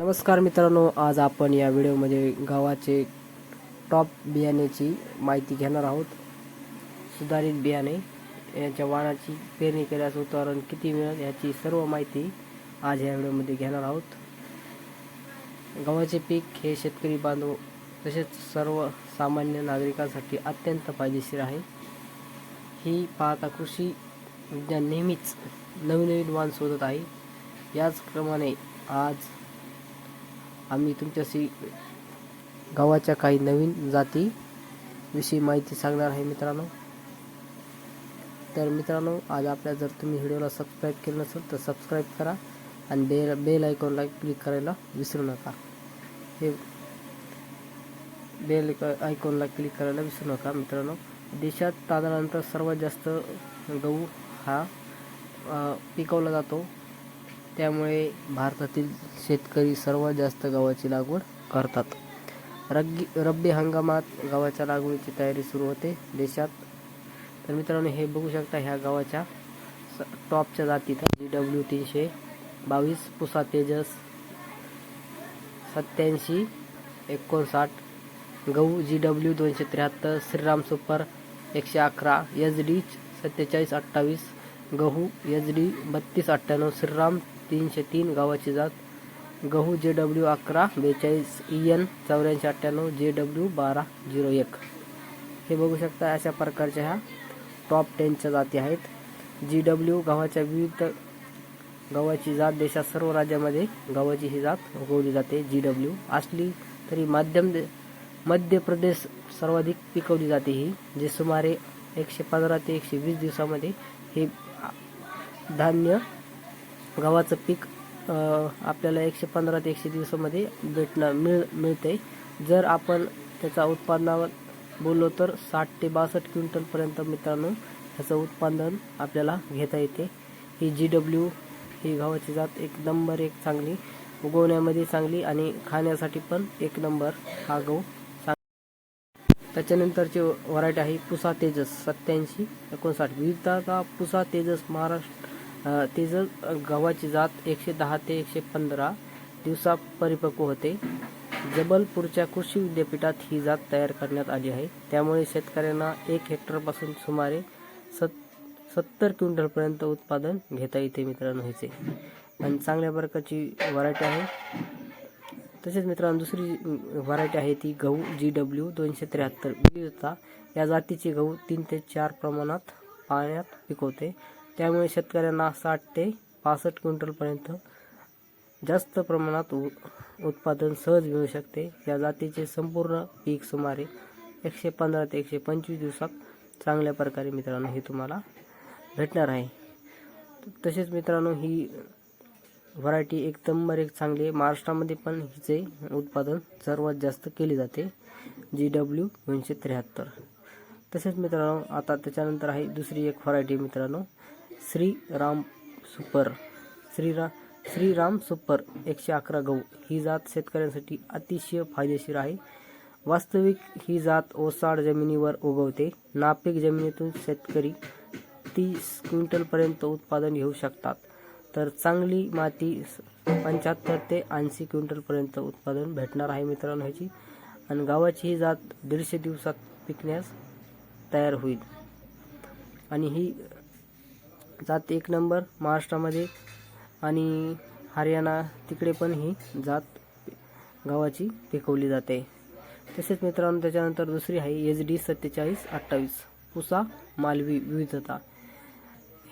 नमस्कार मित्रांनो आज आपण या व्हिडिओमध्ये गव्हाचे टॉप बियाण्याची माहिती घेणार आहोत. सुधारित बियाणे याच्या वाणाची पेरणी केल्यास उत्पादन किती मिळेल याची सर्व माहिती आज या व्हिडिओमध्ये घेणार आहोत. गव्हाचे पीक हे शेतकरी बांधव तसेच सर्व सामान्य नागरिकांसाठी अत्यंत फायदेशीर आहे. ही पाहता कृषी विज्ञान नेहमीच नवीन नवीन वाण शोधत आहे. याचप्रमाणे आज आम्ही तुमच्याशी गव्हाच्या काही नवीन जाती विषयी माहिती सांगणार आहे मित्रांनो. तर मित्रांनो आज आपल्या जर तुम्ही व्हिडिओला सबस्क्राईब केलं नसेल तर सबस्क्राईब करा आणि बेल बेल आयकॉनला क्लिक करायला विसरू नका. हे बेल आयकॉनला क्लिक करायला विसरू नका मित्रांनो. देशात तांदळानंतर सर्वात जास्त गहू हा पिकवला जातो. त्यामुळे भारतातील शेतकरी सर्वात जास्त गव्हाची लागवड करतात. रग्गी रब्बी हंगामात गव्हाच्या लागवडीची तयारी सुरू होते देशात. तर मित्रांनो हे बघू शकता ह्या गव्हाच्या स- टॉपच्या जाती जी डब्ल्यू तीनशे बावीस पुसा तेजस सत्याऐंशी एकोणसाठ गहू जी डब्ल्यू दोनशे त्र्याहत्तर श्रीराम सुपर एकशे अकरा एच डी सत्तेचाळीस अठ्ठावीस गहू एच डी बत्तीस अठ्ठ्याण्णव श्रीराम तीनशे तीन गावाची जात. गहू जे डब्ल्यू अकरा बेचाळीस ई एन चौऱ्याऐंशी अठ्ठ्याण्णव जे डब्ल्यू बारा झिरो एक. हे बघू शकता अशा प्रकारच्या ह्या टॉप टेनच्या जाती आहेत. जी डब्ल्यू गव्हाच्या विविध गव्हाची जात देशात सर्व राज्यामध्ये गव्हाची ही जात उगवली जाते. जी डब्ल्यू असली तरी माध्यम मध्य प्रदेश सर्वाधिक पिकवली जाते ही जे सुमारे एकशे पंधरा ते एकशे वीस दिवसामध्ये हे धान्य गव्हाचं पीक आपल्याला एकशे पंधरा ते एकशे दिवसामध्ये भेटणं मिळ मिळते जर आपण त्याचा उत्पादनावर बोललो तर साठ ते बासष्ट क्विंटलपर्यंत मित्रांनो ह्याचं उत्पादन आपल्याला घेता येते. ही जी डब्ल्यू ही गव्हाची जात एक नंबर एक चांगली उगवण्यामध्ये चांगली आणि खाण्यासाठी पण एक नंबर हा गहू. चांग- त्याच्यानंतरची व्हरायटी आहे पुसा तेजस सत्याऐंशी एकोणसाठ. विविधता पुसा तेजस महाराष्ट्र ते जर गव्हाची जात एकशे दहा ते एकशे पंधरा दिवसा परिपक्व होते जबलपूरच्या कृषी विद्यापीठात ही जात तयार करण्यात आली आहे. त्यामुळे शेतकऱ्यांना एक हेक्टरपासून सुमारे सत सत्तर क्विंटलपर्यंत उत्पादन घेता येते मित्रांनो ह्याचे. आणि चांगल्या प्रकारची व्हरायटी आहे. तसेच मित्रांनो दुसरी व्हरायटी आहे ती गहू जी डब्ल्यू दोनशे त्र्याहत्तर. विविधता या जातीचे गहू तीन ते चार प्रमाणात पाण्यात पिकवते. त्यामुळे शेतकऱ्यांना साठ ते पासष्ट क्विंटलपर्यंत जास्त प्रमाणात उ उत्पादन सहज मिळू शकते. या जातीचे संपूर्ण पीक सुमारे एकशे पंधरा ते एकशे पंचवीस दिवसात चांगल्या प्रकारे मित्रांनो हे तुम्हाला भेटणार आहे. तसेच मित्रांनो ही व्हरायटी एक नंबर एक चांगली आहे. महाराष्ट्रामध्ये पण हिचे उत्पादन सर्वात जास्त केले जाते. जी डब्ल्यू दोनशे त्र्याहत्तर. तसेच मित्रांनो आता त्याच्यानंतर आहे दुसरी एक व्हरायटी मित्रांनो. श्रीराम सुपर. श्रीरा श्रीराम सुपर एकशे अकरा गहू. ही जात शेतकऱ्यांसाठी अतिशय फायदेशीर आहे. वास्तविक ही जात ओसाड जमिनीवर उगवते. नापीक जमिनीतून शेतकरी तीस क्विंटलपर्यंत उत्पादन घेऊ शकतात. तर चांगली माती पंच्याहत्तर ते ऐंशी क्विंटलपर्यंत उत्पादन भेटणार आहे मित्रांनो ह्याची. आणि गावाची ही जात दीडशे दिवसात पिकण्यास तयार होईल. आणि ही जात एक नंबर महाराष्ट्रामध्ये. आणि हरियाणा तिकडे पण ही जात गव्हाची पिकवली जाते. तसेच मित्रांनो त्याच्यानंतर दुसरी आहे एच डी सत्तेचाळीस अठ्ठावीस. पुसा मालवी विविधता.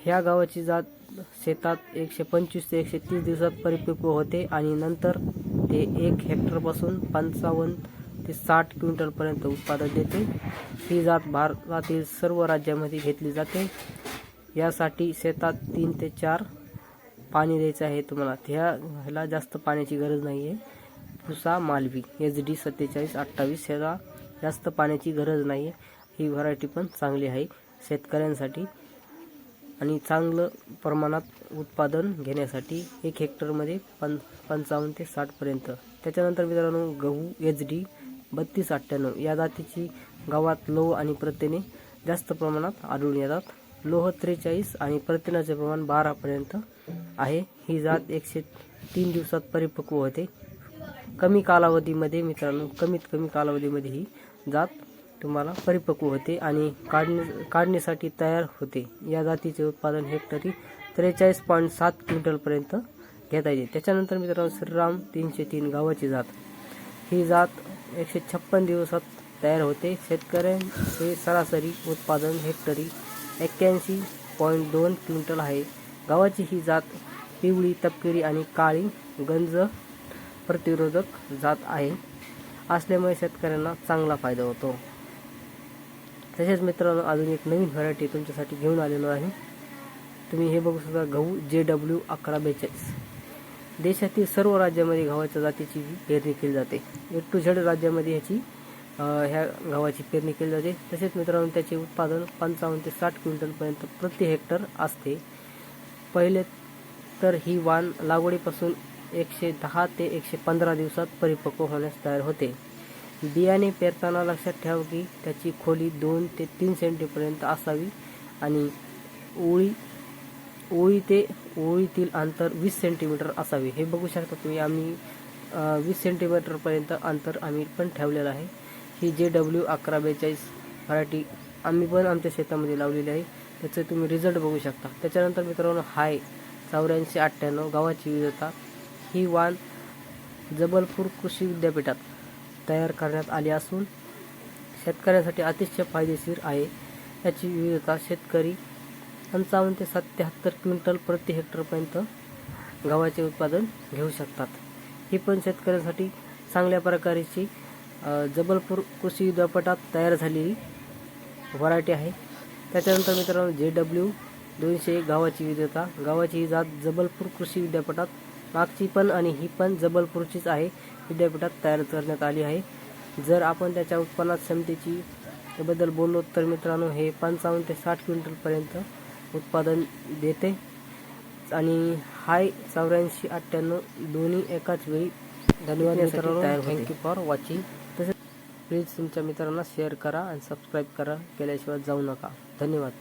ह्या गावाची जात शेतात एकशे पंचवीस ते एकशे तीस दिवसात परिपक्व होते आणि नंतर ते एक हेक्टरपासून पंचावन्न ते साठ क्विंटलपर्यंत उत्पादन देते. ही जात भारतातील सर्व राज्यामध्ये घेतली जाते. यासाठी शेतात तीन ते चार पाणी द्यायचं आहे तुम्हाला. त्या ह्याला जास्त पाण्याची गरज नाही आहे पुसा मालवी एच डी सत्तेचाळीस अठ्ठावीस ह्याला जास्त पाण्याची गरज नाही आहे ही व्हरायटी पण चांगली आहे शेतकऱ्यांसाठी. आणि चांगलं प्रमाणात उत्पादन घेण्यासाठी एक हेक्टरमध्ये पं पंचावन्न ते साठपर्यंत त्याच्यानंतर मित्रांनो गहू एच डी बत्तीस अठ्ठ्याण्णव. या जातीची गावात लोह आणि प्रथिने जास्त प्रमाणात आढळून येतात. लोह त्रेचाळीस आणि प्रथिनाचे प्रमाण बारापर्यंत आहे. ही जात एकशे तीन दिवसात परिपक्व होते. कमी कालावधीमध्ये मित्रांनो कमीत कमी कालावधीमध्ये ही जात तुम्हाला परिपक्व होते आणि काढणे काढणीसाठी तयार होते. या जातीचे उत्पादन हेक्टरी त्रेचाळीस पॉईंट सात क्विंटलपर्यंत घेता येते. त्याच्यानंतर मित्रांनो श्रीराम तीनशे तीन गावाची जात. ही जात एकशे छप्पन दिवसात तयार होते. शेतकऱ्यांचे सरासरी उत्पादन हेक्टरी एक्क्याऐंशी पॉईंट दोन क्विंटल आहे. गव्हाची ही जात पिवळी तपकिरी आणि काळी गंज प्रतिरोधक जात आहे. असल्यामुळे शेतकऱ्यांना चांगला फायदा होतो. तसेच मित्रांनो अजून एक नवीन व्हरायटी तुमच्यासाठी घेऊन आलेलो आहे. तुम्ही हे बघू शकता गहू जे डब्ल्यू अकरा बेचाळीस. देशातील सर्व राज्यामध्ये गव्हाच्या जातीची पेरणी केली जाते. ए टू झेड राज्यामध्ये ह्याची ह्या गव्हाची पेरणी केली जाते. तसेच मित्रांनो त्याचे उत्पादन पंचावन्न ते साठ क्विंटलपर्यंत प्रति हेक्टर असते. पहिले तर ही वाण लागवडीपासून एकशे दहा ते एकशे पंधरा दिवसात परिपक्व होण्यास तयार होते. बियाणे पेरताना लक्षात ठेवा की त्याची खोली दोन ते तीन सेंटीपर्यंत असावी आणि ओळी ओळी ते ओळीतील अंतर वीस सेंटीमीटर असावे. हे बघू शकता तुम्ही आम्ही वीस सेंटीमीटरपर्यंत अंतर आम्ही पण ठेवलेलं आहे. ही जे डब्ल्यू अकरा बेचाळीस व्हरायटी आम्ही पण आमच्या शेतामध्ये लावलेली आहे. त्याचं तुम्ही रिझल्ट बघू शकता. त्याच्यानंतर मित्रांनो हाय चौऱ्याऐंशी अठ्ठ्याण्णव गावाची विविधता. ही वाण जबलपूर कृषी विद्यापीठात तयार करण्यात आली असून शेतकऱ्यांसाठी अतिशय फायदेशीर आहे. याची विविधता शेतकरी पंचावन्न ते सत्याहत्तर क्विंटल प्रति हेक्टरपर्यंत गव्हाचे उत्पादन घेऊ शकतात. ही पण शेतकऱ्यांसाठी चांगल्या प्रकारची जबलपूर कृषी विद्यापीठात तयार झालेली व्हरायटी आहे. त्याच्यानंतर मित्रांनो जे डब्ल्यू दोनशे गावाची विविधता गावाची ही जात जबलपूर कृषी विद्यापीठात मागची पण आणि ही पण जबलपूरचीच आहे. विद्यापीठात तयार करण्यात आली आहे. जर आपण त्याच्या उत्पन्नात क्षमतेची बद्दल बोललो तर मित्रांनो हे पंचावन्न ते साठ क्विंटलपर्यंत उत्पादन देते. आणि हाय चौऱ्याऐंशी अठ्ठ्याण्णव दोन्ही एकाच वेळी धन्यवाद मित्रांनो. थँक्यू फॉर वॉचिंग प्लीज तुमच्या मित्रांना शेअर करा आणि सबस्क्राईब करा केल्याशिवाय जाऊ नका. धन्यवाद.